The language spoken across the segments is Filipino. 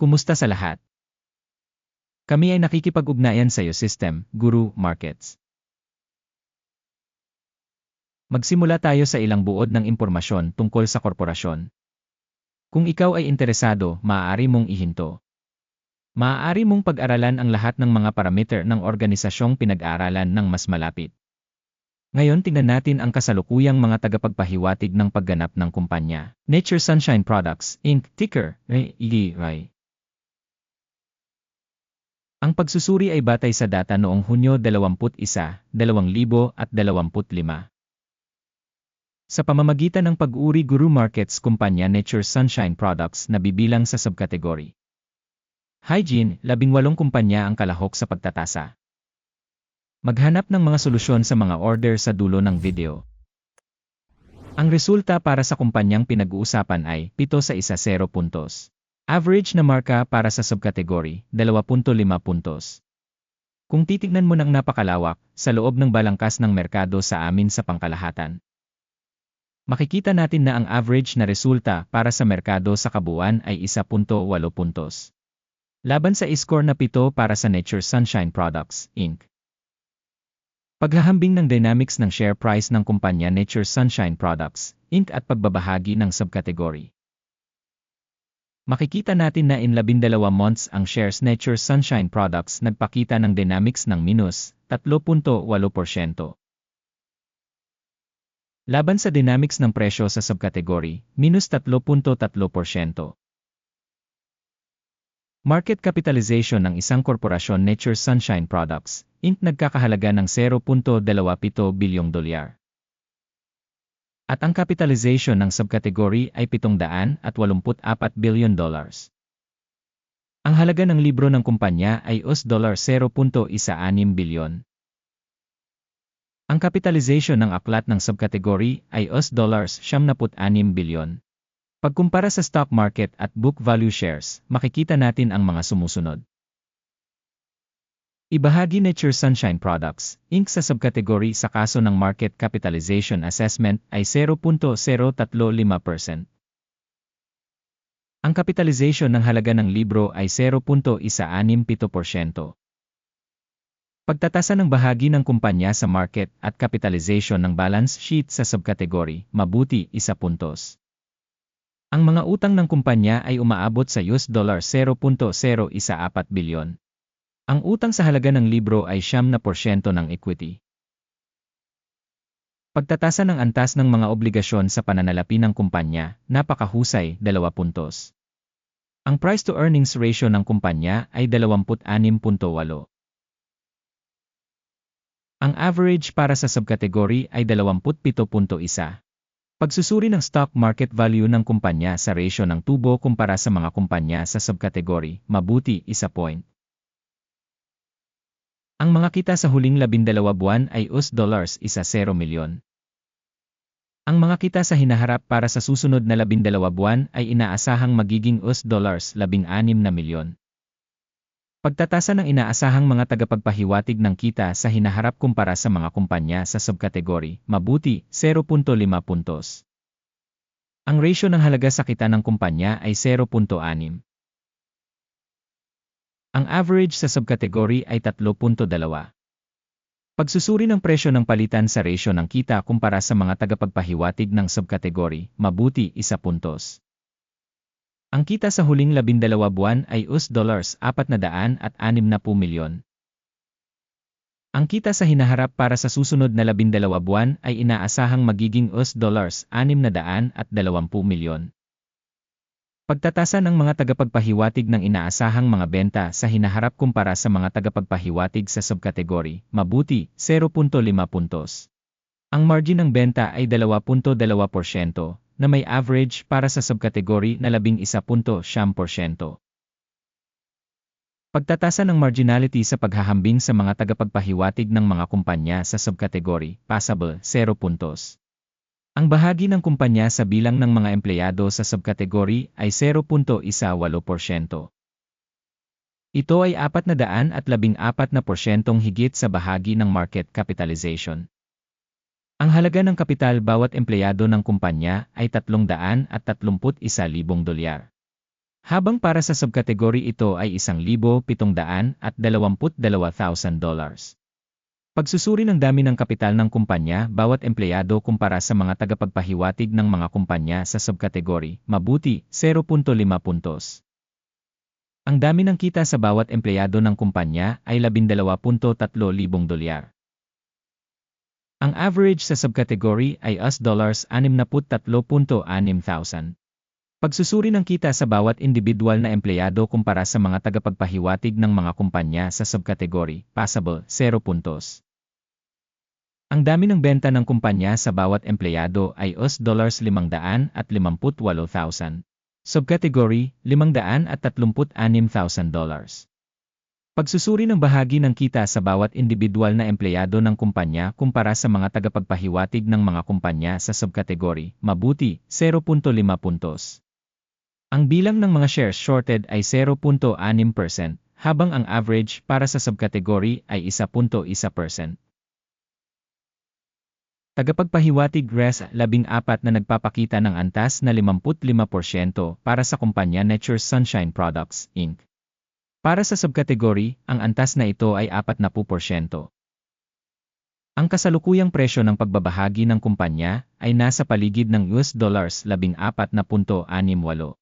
Kumusta sa lahat? Kami ay nakikipag-ugnayan sa iyo System, Guru, Markets. Magsimula tayo sa ilang buod ng impormasyon tungkol sa korporasyon. Kung ikaw ay interesado, maaari mong ihinto. Maaari mong pag-aralan ang lahat ng mga parameter ng organisasyong pinag-aaralan ng mas malapit. Ngayon tingnan natin ang kasalukuyang mga tagapagpahiwatig ng pagganap ng kumpanya. Nature Sunshine Products, Inc., ticker, RAY. Ang pagsusuri ay batay sa data noong Hunyo 21, 2025. Sa pamamagitan ng pag-uri Guru Markets kumpanya Nature Sunshine Products na bibilang sa subkategory. Hygiene, 18 kumpanya ang kalahok sa pagtatasa. Maghanap ng mga solusyon sa mga order sa dulo ng video. Ang resulta para sa kumpanyang pinag-uusapan ay 7 sa 1 0 puntos. Average na marka para sa subkategory, 2.5 puntos. Kung titignan mo ng napakalawak, sa loob ng balangkas ng merkado sa amin sa pangkalahatan. Makikita natin na ang average na resulta para sa merkado sa kabuuan ay 1.8 puntos. Laban sa score na 7 para sa Nature Sunshine Products, Inc. Paghahambing ng dynamics ng share price ng kumpanya Nature Sunshine Products, Inc. at pagbabahagi ng subkategory. Makikita natin na in 12 months ang shares Nature Sunshine Products nagpakita ng dynamics ng minus 3.8%. Laban sa dynamics ng presyo sa subkategory, minus 3.3%. Market capitalization ng isang korporasyon Nature Sunshine Products, Inc. nagkakahalaga ng 0.27 bilyong dolyar at ang capitalization ng subkategory ay 784 billion dollars. Ang halaga ng libro ng kumpanya ay US dollar 0.16 bilyon. Ang capitalization ng aklat ng subkategory ay US dollars 76 bilyon. Pagkumpara sa stock market at book value shares, makikita natin ang mga sumusunod. Ibahagi Nature Sunshine Products, Inc. sa subkategory sa kaso ng Market Capitalization Assessment ay 0.035%. Ang capitalization ng halaga ng libro ay 0.167%. Pagtatasa ng bahagi ng kumpanya sa market at capitalization ng balance sheet sa subkategory, mabuti, isa puntos. Ang mga utang ng kumpanya ay umaabot sa US dollar 0.014 bilyon. Ang utang sa halaga ng libro ay siyam na porsyento ng equity. Pagtatasa ng antas ng mga obligasyon sa pananalapi ng kumpanya, napakahusay, 2 puntos. Ang price-to-earnings ratio ng kumpanya ay 26.8. Ang average para sa subkategory ay 27.1. Pagsusuri ng stock market value ng kumpanya sa ratio ng tubo kumpara sa mga kumpanya sa subkategory, mabuti, 1 point. Ang mga kita sa huling labindalawa buwan ay US dollars isa 0 milyon. Ang mga kita sa hinaharap para sa susunod na labindalawa buwan ay inaasahang magiging US dollars 16 na milyon. Pagtatasa ng inaasahang mga tagapagpahiwatig ng kita sa hinaharap kumpara sa mga kumpanya sa subkategory, mabuti, 0.5 puntos. Ang ratio ng halaga sa kita ng kumpanya ay 0.6. Ang average sa subkategory ay 3.2. Pagsusuri ng presyo ng palitan sa ratio ng kita kumpara sa mga tagapagpahiwatig ng subkategory, mabuti, isa puntos. Ang kita sa huling labindalawa buwan ay US dollars 400 at 60 milyon. Ang kita sa hinaharap para sa susunod na labindalawa buwan ay inaasahang magiging US dollars 600 at 20 milyon. Pagtatasa ng mga tagapagpahiwatig ng inaasahang mga benta sa hinaharap kumpara sa mga tagapagpahiwatig sa subkategory, mabuti, 0.5 puntos. Ang margin ng benta ay 2.2% na may average para sa subkategory na 11.7%. Pagtatasa ng marginality sa paghahambing sa mga tagapagpahiwatig ng mga kumpanya sa subkategory, passable, 0 puntos. Ang bahagi ng kumpanya sa bilang ng mga empleyado sa subkategory ay 0.18%. Ito ay 414 na porsyentong higit sa bahagi ng market capitalization. Ang halaga ng kapital bawat empleyado ng kumpanya ay 331,000 dolyar. Habang para sa subkategory ito ay 1,722,000 dollars. Pagsusuri ng dami ng kapital ng kumpanya, bawat empleyado kumpara sa mga tagapagpahiwatig ng mga kumpanya sa subkategory, mabuti, 0.5 puntos. Ang dami ng kita sa bawat empleyado ng kumpanya ay 12.3 libong dolyar. Ang average sa subkategory ay US dollars 63.6 thousand. Pagsusuri ng kita sa bawat individual na empleyado kumpara sa mga tagapagpahiwatig ng mga kumpanya sa subkategory, passable, 0 puntos. Ang dami ng benta ng kumpanya sa bawat empleyado ay US dollars 558,000. Subcategory, 536,000 dollars. Pagsusuri ng bahagi ng kita sa bawat individual na empleyado ng kumpanya kumpara sa mga tagapagpahiwatig ng mga kumpanya sa subkategory, mabuti, 0.5 puntos. Ang bilang ng mga shares shorted ay 0.6%, habang ang average para sa subkategory ay 1.1%. Tagapagpahiwatig RES 14 na nagpapakita ng antas na 55% para sa kumpanya Nature's Sunshine Products, Inc. Para sa subkategory, ang antas na ito ay 40%. Ang kasalukuyang presyo ng pagbabahagi ng kumpanya ay nasa paligid ng US dollars 14.68.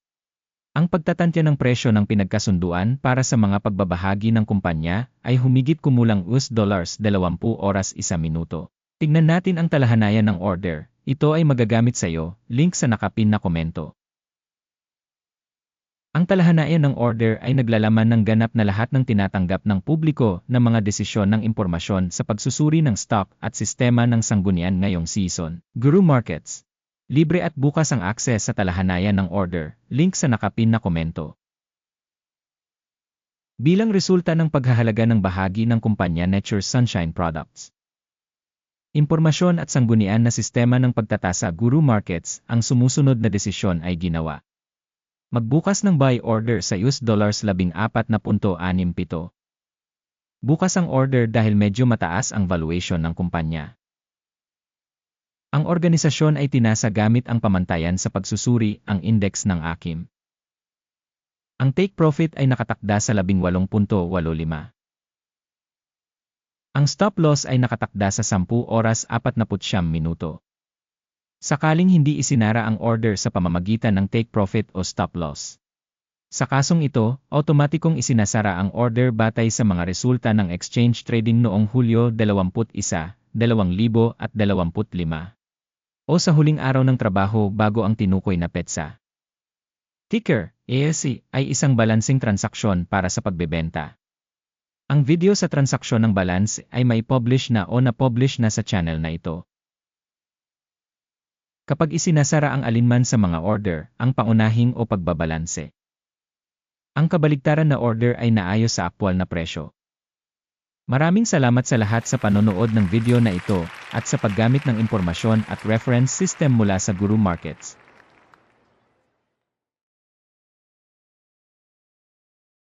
Ang pagtatantya ng presyo ng pinagkasunduan para sa mga pagbabahagi ng kumpanya ay humigit kumulang US dollars 20 oras 1 minuto. Tignan natin ang talahanayan ng order. Ito ay magagamit sa iyo, link sa nakapin na komento. Ang talahanayan ng order ay naglalaman ng ganap na lahat ng tinatanggap ng publiko na mga desisyon ng impormasyon sa pagsusuri ng stock at sistema ng sanggunian ngayong season. Guru Markets Libre at bukas ang access sa talahanayan ng order, link sa nakapin na komento. Bilang resulta ng paghahalaga ng bahagi ng kumpanya Nature Sunshine Products. Impormasyon at sanggunian na sistema ng pagtatasa Guru Markets, ang sumusunod na desisyon ay ginawa. Magbukas ng buy order sa US dollars 14.67. Bukas ang order dahil medyo mataas ang valuation ng kumpanya. Ang organisasyon ay tinasa gamit ang pamantayan sa pagsusuri, ang index ng AKIM. Ang take profit ay nakatakda sa 18.85. Ang stop loss ay nakatakda sa 10 oras 49 minuto. Sakaling hindi isinara ang order sa pamamagitan ng take profit o stop loss. Sa kasong ito, automatikong isinasara ang order batay sa mga resulta ng exchange trading noong Hulyo 21, 2025 o sa huling araw ng trabaho bago ang tinukoy na petsa. Ticker, ASC, ay isang balancing transaksyon para sa pagbebenta. Ang video sa transaksyon ng balance ay may publish na o na-publish na sa channel na ito. Kapag isinasara ang alinman sa mga order, ang paunahing o pagbabalanse. Ang kabaligtaran na order ay naayos sa aktwal na presyo. Maraming salamat sa lahat sa panonood ng video na ito at sa paggamit ng impormasyon at reference system mula sa Guru Markets.